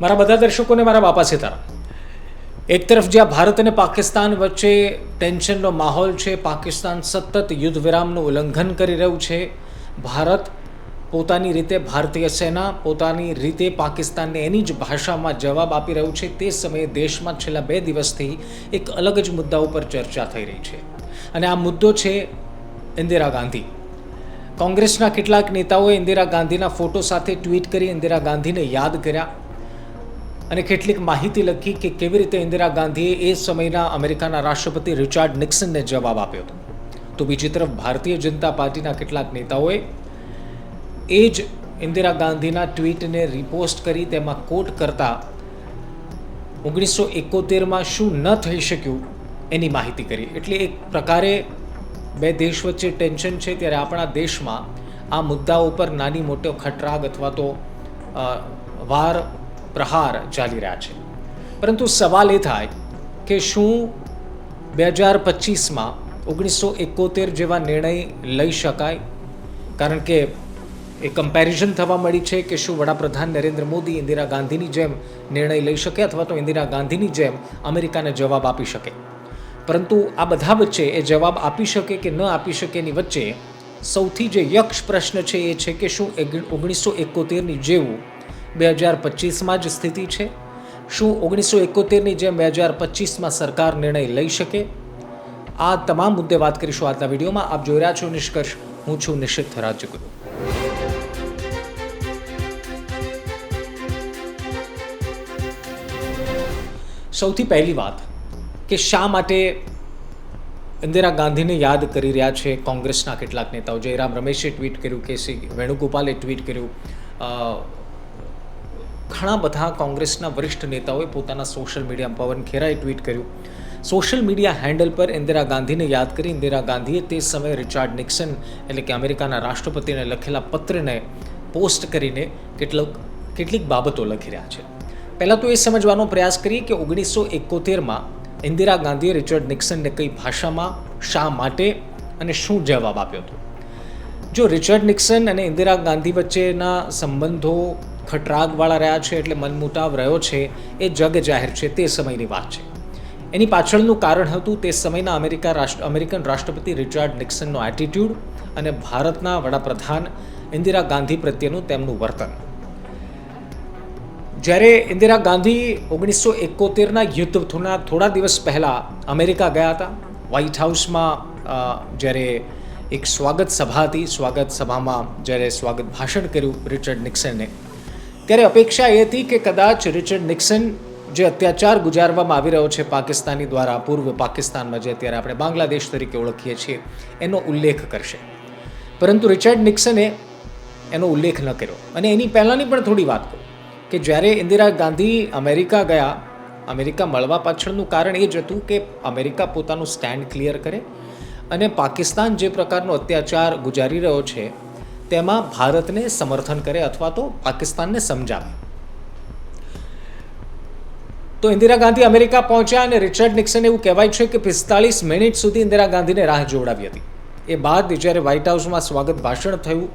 મારા બધા દર્શકોને મારા બાપા સીતારામ. એક તરફ જ્યાં ભારત અને પાકિસ્તાન વચ્ચે ટેન્શનનો માહોલ છે, પાકિસ્તાન સતત યુદ્ધ વિરામનું ઉલ્લંઘન કરી રહ્યું છે, ભારત પોતાની રીતે ભારતીય સેના, પોતાની રીતે પાકિસ્તાનને એની જ ભાષામાં જવાબ આપી રહ્યું છે, તે સમયે દેશમાં છેલ્લા બે દિવસથી એક અલગ જ મુદ્દા ઉપર ચર્ચા થઈ રહી છે. અને આ મુદ્દો છે ઇન્દિરા ગાંધી. કોંગ્રેસના કેટલાક નેતાઓએ ઇન્દિરા ગાંધીના ફોટો સાથે ટ્વીટ કરી ઇન્દિરા ગાંધીને યાદ કર્યા. અને કેટલીક માહિતી લખી કે કેવી રીતે ઇન્દિરા ગાંધીએ એ સમયના અમેરિકાના રાષ્ટ્રપતિ રિચાર્ડ નિક્સનને જવાબ આપ્યો હતો. તો બીજી તરફ ભારતીય જનતા પાર્ટીના કેટલાક નેતાઓએ એ જ ઇન્દિરા ગાંધીના ટ્વીટને રિપોસ્ટ કરી તેમાં કોટ કરતા, ઓગણીસો એકોતેરમાં શું ન થઈ શક્યું? એની માહિતી કરી. એટલે એક પ્રકારે બે દેશ વચ્ચે ટેન્શન છે ત્યારે આપણા દેશમાં આ મુદ્દાઓ ઉપર નાની મોટો ખટરાગ અથવા તો વાર પ્રહાર ચાલી રહ્યા છે. પરંતુ સવાલ એ થાય કે શું બે હજાર પચીસમાં ઓગણીસો એકોતેર જેવા નિર્ણય લઈ શકાય? કારણ કે એ કમ્પેરિઝન થવા મળી છે કે શું વડાપ્રધાન નરેન્દ્ર મોદી ઇન્દિરા ગાંધીની જેમ નિર્ણય લઈ શકે અથવા તો ઇન્દિરા ગાંધીની જેમ અમેરિકાને જવાબ આપી શકે. પરંતુ આ બધા વચ્ચે એ જવાબ આપી શકે કે ન આપી શકે એની વચ્ચે સૌથી જે યક્ષ પ્રશ્ન છે એ છે કે શું ઓગણીસો એકોતેરની જેવું બે હજાર પચીસમાં જ સ્થિતિ છે. શું ઓગણીસો એકોતેરની જેમ બે હજાર પચીસમાં સરકાર નિર્ણય લઈ શકે? આ તમામ મુદ્દે વાત કરીશું આજના વિડીયોમાં. આપ જોઈ રહ્યા છો નિષ્કર્ષ. હું છું નિશ્ચિત રાજ્યગુરુ સૌથી પહેલી વાત કે શા માટે ઇન્દિરા ગાંધીને યાદ કરી રહ્યા છે કોંગ્રેસના કેટલાક નેતાઓ? જયરામ રમેશે ટ્વીટ કર્યું, કે શ્રી વેણુગોપાલે ટ્વીટ કર્યું ઘણા બધા કોંગ્રેસના વરિષ્ઠ નેતાઓએ પોતાના સોશિયલ મીડિયા પવન ખેરાએ ટ્વીટ કર્યું. સોશિયલ મીડિયા હેન્ડલ પર ઇન્દિરા ગાંધીને યાદ કરી ઇન્દિરા ગાંધીએ તે સમયે રિચાર્ડ નિક્સન એટલે કે અમેરિકાના રાષ્ટ્રપતિને લખેલા પત્રને પોસ્ટ કરીને કેટલોક કેટલીક બાબતો લખી રહ્યા છે. પહેલાં તો એ સમજવાનો પ્રયાસ કરીએ કે ઓગણીસો એકોતેરમાં ઇન્દિરા ગાંધીએ રિચર્ડ નિક્સનને કઈ ભાષામાં શા માટે અને શું જવાબ આપ્યો હતો? જો રિચર્ડ નિક્સન અને ઇન્દિરા ગાંધી વચ્ચેના સંબંધો ખટરાગવાળા રહ્યા છે એટલે મનમુટાવ રહ્યો છે, એ જગ જાહેર છે, તે સમયની વાત છે. એની પાછળનું કારણ હતું તે સમયના અમેરિકા રાષ્ટ્ર, અમેરિકન રાષ્ટ્રપતિ રિચાર્ડ નિક્સનનો એટીટ્યૂડ અને ભારતના વડાપ્રધાન ઇન્દિરા ગાંધી પ્રત્યેનું તેમનું વર્તન. જ્યારે ઇન્દિરા ગાંધી ઓગણીસો એકોતેરના યુદ્ધ થોડા થોડા દિવસ પહેલાં અમેરિકા ગયા હતા, વ્હાઇટ હાઉસમાં જ્યારે એક સ્વાગત સભા હતી, સ્વાગત સભામાં જ્યારે સ્વાગત ભાષણ કર્યું રિચર્ડ નિક્સને ત્યારે અપેક્ષા એ હતી કે કદાચ રિચર્ડ નિક્સન જે અત્યાચાર ગુજારવામાં આવી રહ્યો છે પાકિસ્તાની દ્વારા, પૂર્વ પાકિસ્તાનમાં જે અત્યારે આપણે બાંગ્લાદેશ તરીકે ઓળખીએ છીએ, એનો ઉલ્લેખ કરશે. પરંતુ રિચર્ડ નિક્સને એનો ઉલ્લેખ ન કર્યો. અને એની પહેલાંની પણ થોડી વાત કહું કે જ્યારે ઇન્દિરા ગાંધી અમેરિકા ગયા, અમેરિકા મળવા પાછળનું કારણ એ જ હતું કે અમેરિકા પોતાનું સ્ટેન્ડ ક્લિયર કરે અને પાકિસ્તાન જે પ્રકારનો અત્યાચાર ગુજારી રહ્યો છે તેમાં ભારતને સમર્થન કરે અથવા તો પાકિસ્તાનને સમજાવે. તો ઇન્દિરા ગાંધી અમેરિકા પહોંચ્યા અને રિચર્ડ નિક્સન એવું કહેવાય છે કે પિસ્તાળીસ મિનિટ સુધી ઇન્દિરા ગાંધીને રાહ જોવડાવી હતી. એ બાદ જ્યારે વ્હાઇટ હાઉસમાં સ્વાગત ભાષણ થયું,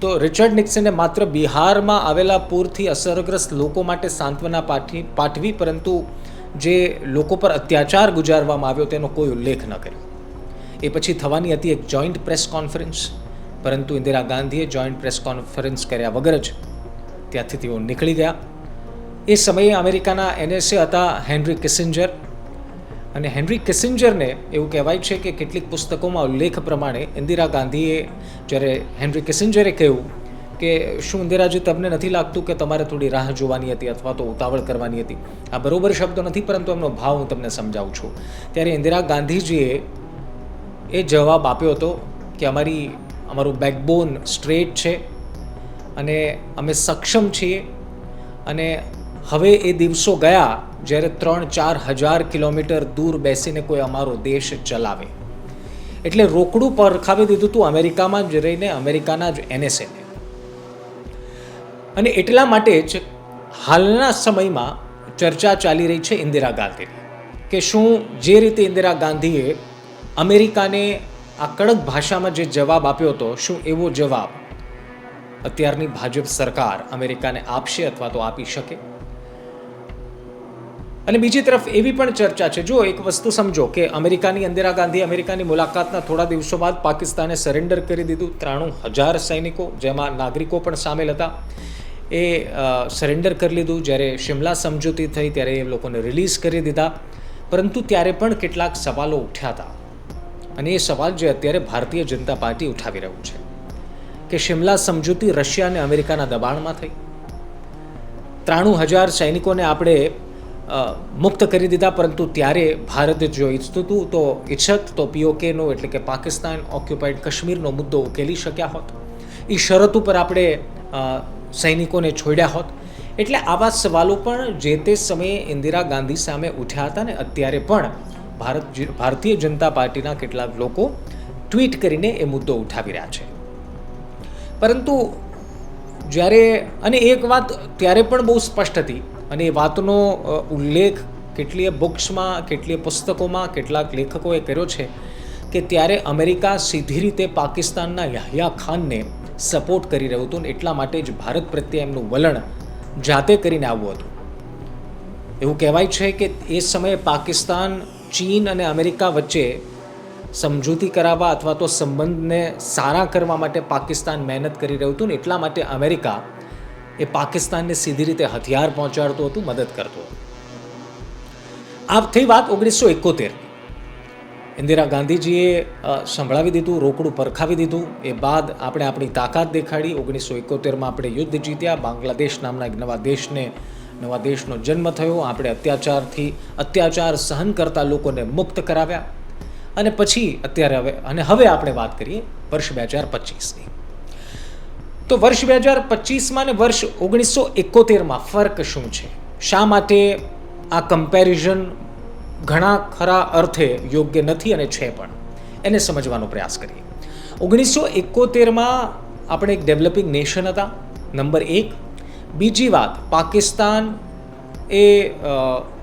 તો રિચર્ડ નિક્સને માત્ર બિહારમાં આવેલા પૂરથી અસરગ્રસ્ત લોકો માટે સાંત્વના પાઠવી પાઠવી, પરંતુ જે લોકો પર અત્યાચાર ગુજારવામાં આવ્યો તેનો કોઈ ઉલ્લેખ ન કર્યો. એ પછી થવાની હતી એક જોઈન્ટ પ્રેસ કોન્ફરન્સ. પરંતુ ઇન્દિરા ગાંધીએ જોઈન્ટ પ્રેસ કોન્ફરન્સ કર્યા વગર જ ત્યાંથી તેઓ નીકળી ગયા. એ સમયે અમેરિકાના એનએસએ હતા હેનરી કિસિન્જર અને હેનરી કિસિન્જરને એવું કહેવાય છે કે કેટલીક પુસ્તકોમાં ઉલ્લેખ પ્રમાણે ઇન્દિરા ગાંધીએ જ્યારે હેનરી કિસિન્જરે કહ્યું કે શું ઇન્દિરાજી, તમને નથી લાગતું કે તમારે થોડી રાહ જોવાની હતી અથવા તો ઉતાવળ કરવાની હતી? આ બરોબર શબ્દો નથી, પરંતુ એમનો ભાવ હું તમને સમજાવું છું. ત્યારે ઇન્દિરા ગાંધીજીએ એ જવાબ આપ્યો હતો કે અમારી અમારું બેકબોન સ્ટ્રેટ છે અને અમે સક્ષમ છીએ. અને હવે એ દિવસો ગયા જ્યારે ત્રણ ચાર હજાર કિલોમીટર દૂર બેસીને કોઈ અમારો દેશ ચલાવે. એટલે રોકડું પરખાવી દીધું હતું અમેરિકામાં જ રહીને, અમેરિકાના જ એનએસએને અને એટલા માટે જ હાલના સમયમાં ચર્ચા ચાલી રહી છે ઇન્દિરા ગાંધીની કે શું જે રીતે ઇન્દિરા ગાંધીએ અમેરિકાને આ કડક ભાષામાં જે જવાબ આપ્યો હતો, શું એવો જવાબ અત્યારની ભાજપ સરકાર અમેરિકાને આપશે અથવા તો આપી શકે? અને બીજી તરફ એવી પણ ચર્ચા છે જો એક વસ્તુ સમજો કે અમેરિકાની ઇન્દિરા ગાંધી અમેરિકાની મુલાકાતના થોડા દિવસો બાદ પાકિસ્તાને સરેન્ડર કરી દીધું. ત્રાણું હજાર સૈનિકો, જેમાં નાગરિકો પણ સામેલ હતા, એ સરેન્ડર કરી લીધું. જ્યારે શિમલા સમજૂતી થઈ, ત્યારે એ લોકોને રિલીઝ કરી દીધા. પરંતુ ત્યારે પણ કેટલાક સવાલો ઉઠ્યા હતા. અને એ સવાલ જે અત્યારે ભારતીય જનતા પાર્ટી ઉઠાવી રહ્યું છે કે શિમલા સમજૂતી રશિયા અને અમેરિકાના દબાણમાં થઈ. ત્રાણું હજાર સૈનિકોને આપણે મુક્ત કરી દીધા, પરંતુ ત્યારે ભારત જો ઈચ્છતું હતું, તો ઈચ્છત, તો પીઓકેનો એટલે કે પાકિસ્તાન ઓક્યુપાઈડ કાશ્મીરનો મુદ્દો ઉકેલી શક્યા હોત. એ શરત ઉપર આપણે સૈનિકોને છોડ્યા હોત. એટલે આવા સવાલો પણ જે તે સમયે ઇન્દિરા ગાંધી સામે ઉઠ્યા હતા ને અત્યારે પણ ભારત ભારતીય જનતા પાર્ટીના કેટલાક લોકો ટ્વીટ કરીને એ મુદ્દો ઉઠાવી રહ્યા છે. પરંતુ જ્યારે અને એક વાત ત્યારે પણ બહુ સ્પષ્ટ હતી અને એ વાતનો ઉલ્લેખ કેટલીય બુક્સમાં, કેટલીય પુસ્તકોમાં કેટલાક લેખકોએ કર્યો છે કે ત્યારે અમેરિકા સીધી રીતે પાકિસ્તાનના યાહ્યા ખાનને સપોર્ટ કરી રહ્યું હતું ને એટલા માટે જ ભારત પ્રત્યે એમનું વલણ જાતે કરીને આવવું હતું. એવું કહેવાય છે કે એ સમયે પાકિસ્તાન ચીન અને અમેરિકા વચ્ચે સમજૂતી કરાવવા અથવા તો સંબંધને સારા કરવા માટે પાકિસ્તાન મહેનત કરી રહ્યું હતું ને એટલા માટે અમેરિકા એ પાકિસ્તાનને સીધી રીતે હથિયાર પહોંચાડતું હતું, મદદ કરતું હતું. આ થઈ વાત ઓગણીસો એકોતેર. ઇન્દિરા ગાંધીજીએ સંભળાવી દીધું, રોકડું પરખાવી દીધું. એ બાદ આપણે આપણી તાકાત દેખાડી. ઓગણીસો એકોતેરમાં આપણે યુદ્ધ જીત્યા. બાંગ્લાદેશ નામના એક નવા દેશને નવા દેશનો જન્મ થયો, આપણે અત્યાચારથી, અત્યાચાર સહન કરતા લોકોને મુક્ત કરાવ્યા. અને પછી અત્યારે હવે, અને હવે આપણે વાત કરીએ વર્ષ બે હજાર પચીસની. તો વર્ષ બે હજાર પચીસમાં ને વર્ષ ઓગણીસો એકોતેરમાં ફર્ક શું છે? શા માટે આ કમ્પેરિઝન ઘણા ખરા અર્થે યોગ્ય નથી અને છે પણ? એને સમજવાનો પ્રયાસ કરીએ. ઓગણીસો એકોતેરમાં આપણે એક ડેવલપિંગ નેશન હતા, નંબર એક. બીજી વાત, પાકિસ્તાન એ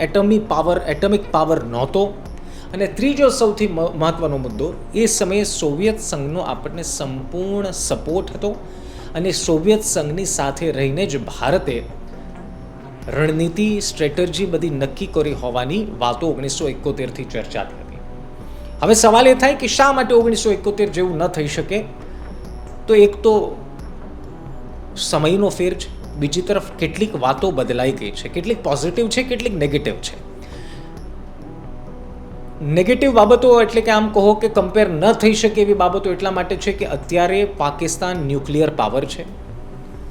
એટમી પાવર, એટમિક પાવર નહોતો. અને ત્રીજો સૌથી મહત્ત્વનો મુદ્દો, એ સમયે સોવિયત સંઘનો આપણને સંપૂર્ણ સપોર્ટ હતો. અને સોવિયત સંઘની સાથે રહીને જ ભારતે રણનીતિ, સ્ટ્રેટર્જી બધી નક્કી કરી હોવાની વાતો ઓગણીસો એકોતેરથી ચર્ચાતી હતી. હવે સવાલ એ થાય કે શા માટે ઓગણીસો એકોતેર જેવું ન થઈ શકે? તો એક તો સમયનો ફેર છે. બીજી તરફ કેટલીક વાતો બદલાઈ ગઈ છે. કેટલીક પોઝિટિવ છે, કેટલીક નેગેટિવ છે. નેગેટિવ બાબતો એટલે કે આમ કહો કે કમ્પેર ન થઈ શકે એવી બાબતો એટલા માટે છે કે અત્યારે પાકિસ્તાન ન્યુક્લિયર પાવર છે.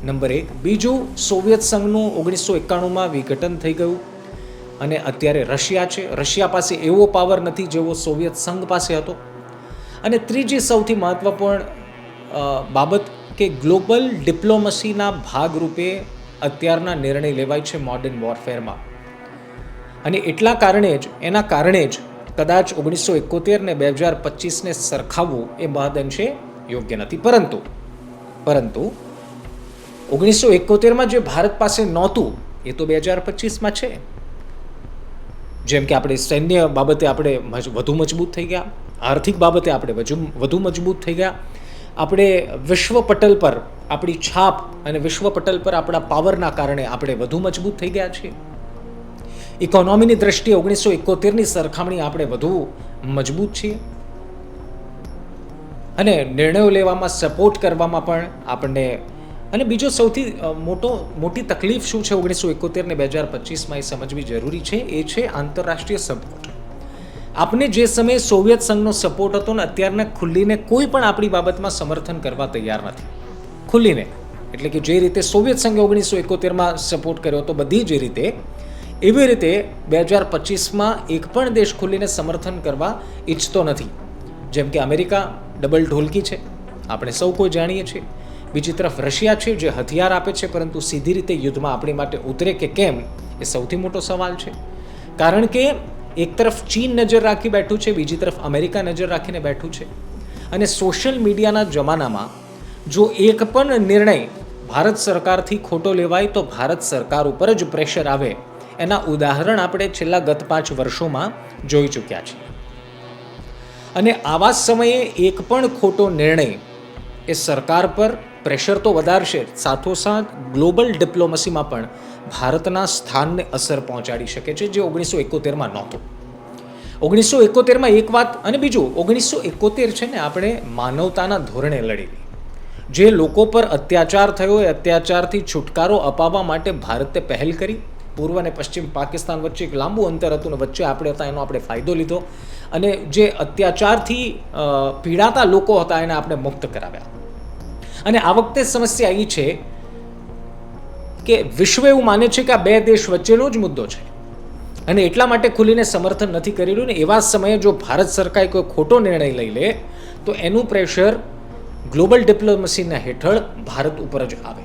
નંબર એક. બીજું, સોવિયત સંઘનું ઓગણીસો એકાણુંમાં વિઘટન થઈ ગયું અને અત્યારે રશિયા છે. રશિયા પાસે એવો પાવર નથી જેવો સોવિયત સંઘ પાસે હતો. અને ત્રીજી સૌથી મહત્વપૂર્ણ બાબત કે ગ્લોબલ ડિપ્લોમસીના ભાગરૂપે અત્યારના નિર્ણય લેવાય છે મોડર્ન વોરફેરમાં અને એટલા કારણે જ, એના કારણે જ કદાચ ઓગણીસો એકોતેર ને બે હજાર પચીસને સરખાવવું એ મહદઅંશે યોગ્ય નથી. પરંતુ પરંતુ ઓગણીસો એકોતેરમાં જે ભારત પાસે નહોતું, એ તો બે હજાર પચીસમાં છે. જેમ કે આપણે સૈન્ય બાબતે આપણે વધુ મજબૂત થઈ ગયા. આર્થિક બાબતે આપણે વધુ વધુ મજબૂત થઈ ગયા. આપણે વિશ્વ પટલ પર આપણી છાપ અને વિશ્વ પટલ પર આપણા પાવરના કારણે આપણે વધુ મજબૂત થઈ ગયા છીએ. ઇકોનોમીની દ્રષ્ટિએ ઓગણીસો એકોતેરની સરખામણી આપણે વધુ મજબૂત છીએ. અને નિર્ણયો લેવામાં, સપોર્ટ કરવામાં પણ આપણને અને બીજો સૌથી મોટો, મોટી તકલીફ શું છે ઓગણીસો એકોતેર ને બે હજાર પચીસમાં એ સમજવી જરૂરી છે? એ છે આંતરરાષ્ટ્રીય સપોર્ટ. આપને જે સમયે સોવિયત સંઘનો સપોર્ટ હતો ને અત્યારના ખુલ્લીને કોઈ પણ આપણી બાબતમાં સમર્થન કરવા તૈયાર નથી. ખુલ્લીને. એટલે કે જે રીતે સોવિયત સંઘે ઓગણીસો એકોતેરમાં સપોર્ટ કર્યો હતો, બધી જ રીતે, એવી રીતે બે હજાર પચીસમાં એક પણ દેશ ખુલ્લીને સમર્થન કરવા ઈચ્છતો નથી. જેમ કે અમેરિકા ડબલ ઢોલકી છે, આપણે સૌ કોઈ જાણીએ છીએ. બીજી તરફ રશિયા છે, જે હથિયાર આપે છે, પરંતુ સીધી રીતે યુદ્ધમાં આપણી માટે ઉતરે કે કેમ, એ સૌથી મોટો સવાલ છે. કારણ કે એક તરફ ચીન નજર રાખી બેઠું છે, બીજી તરફ અમેરિકા નજર રાખીને બેઠું છે. અને સોશિયલ મીડિયાના જમાનામાં જો એક પણ નિર્ણય ભારત સરકારથી ખોટો લેવાય તો ભારત સરકાર ઉપર જ પ્રેશર આવે. એના ઉદાહરણ આપણે છેલ્લા ગત પાંચ વર્ષોમાં જોઈ ચૂક્યા છીએ. અને આવા સમયે એક પણ ખોટો નિર્ણય એ સરકાર પર પ્રેશર તો વધારશે સાથોસાથ ગ્લોબલ ડિપ્લોમસીમાં પણ ભારતના સ્થાનને અસર પહોંચાડી શકે છે, જે ઓગણીસો એકોતેરમાં નહોતું. ઓગણીસો એકોતેરમાં એક વાત અને બીજું, ઓગણીસો એકોતેર છે ને આપણે માનવતાના ધોરણે લડેલી. જે લોકો પર અત્યાચાર થયો એ અત્યાચારથી છુટકારો અપાવવા માટે ભારતે પહેલ કરી. પૂર્વ અને પશ્ચિમ પાકિસ્તાન વચ્ચે એક લાંબુ અંતર હતું ને વચ્ચે આપણે હતા, એનો આપણે ફાયદો લીધો. અને જે અત્યાચારથી પીડાતા લોકો હતા એને આપણે મુક્ત કરાવ્યા. અને આ વખતે સમસ્યા એ છે કે વિશ્વ એવું માને છે કે આ બે દેશ વચ્ચેનો જ મુદ્દો છે. અને એટલા માટે ખુલીને સમર્થન નથી કરી રહ્યું ને એવા સમયે જો ભારત સરકારે કોઈ ખોટો નિર્ણય લઈ લે, તો એનું પ્રેશર ગ્લોબલ ડિપ્લોમસીના હેઠળ ભારત ઉપર જ આવે.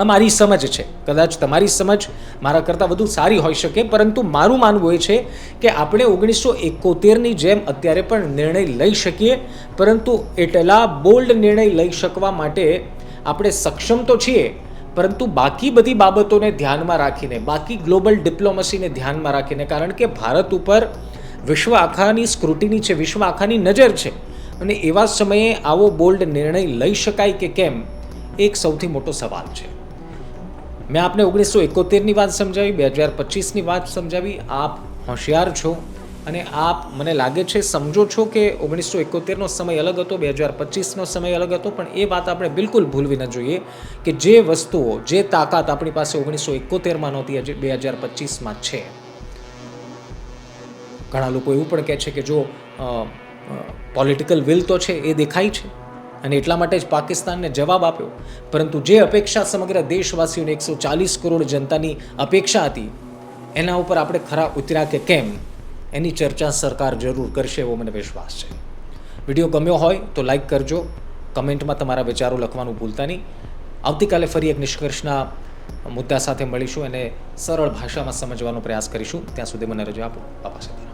આ મારી સમજ છે. કદાચ તમારી સમજ મારા કરતાં વધુ સારી હોઈ શકે, પરંતુ મારું માનવું એ છે કે આપણે ઓગણીસો એકોતેરની જેમ અત્યારે પણ નિર્ણય લઈ શકીએ, પરંતુ એટલા બોલ્ડ નિર્ણય લઈ શકવા માટે આપણે સક્ષમ તો છીએ, પરંતુ બાકી બધી બાબતોને ધ્યાનમાં રાખીને, બાકી ગ્લોબલ ડિપ્લોમસીને ધ્યાનમાં રાખીને, કારણ કે ભારત ઉપર વિશ્વ આખાની સ્ક્રુટિની છે, વિશ્વ આખાની નજર છે, અને એવા સમયે આવો બોલ્ડ નિર્ણય લઈ શકાય કે કેમ એક સૌથી મોટો સવાલ છે. મેં આપને ઓગણીસો એકોતેરની વાત સમજાવી, બે હજાર પચીસની વાત સમજાવી. આપ હોશિયાર છો અને આપ મને લાગે છે, સમજો છો કે ઓગણીસો એકોતેરનો સમય અલગ હતો, બે હજાર પચીસનો સમય અલગ હતો, પણ એ વાત આપણે બિલકુલ ભૂલવી ન જોઈએ કે જે વસ્તુઓ, જે તાકાત આપણી પાસે ઓગણીસો એકોતેરમાં નહોતી, આજે બે હજાર પચીસમાં છે. ઘણા લોકો એવું પણ કહે છે કે જો પોલિટિકલ વિલ તો છે, એ દેખાય છે. અને એટલા માટે જ પાકિસ્તાનને જવાબ આપ્યો. પરંતુ જે અપેક્ષા સમગ્ર દેશવાસીઓને એકસો ચાલીસ કરોડ જનતાની અપેક્ષા હતી, એના ઉપર આપણે ખરા ઉતર્યા કે કેમ? એની ચર્ચા સરકાર જરૂર કરશે એવો મને વિશ્વાસ છે. વીડિયો ગમ્યો હોય તો લાઈક કરજો, કમેન્ટમાં તમારા વિચારો લખવાનું ભૂલતા નહીં. આવતીકાલે ફરી એક નિષ્કર્ષના મુદ્દા સાથે મળીશું અને સરળ ભાષામાં સમજવાનો પ્રયાસ કરીશું. ત્યાં સુધી મને રજા આપો. સાહેબ.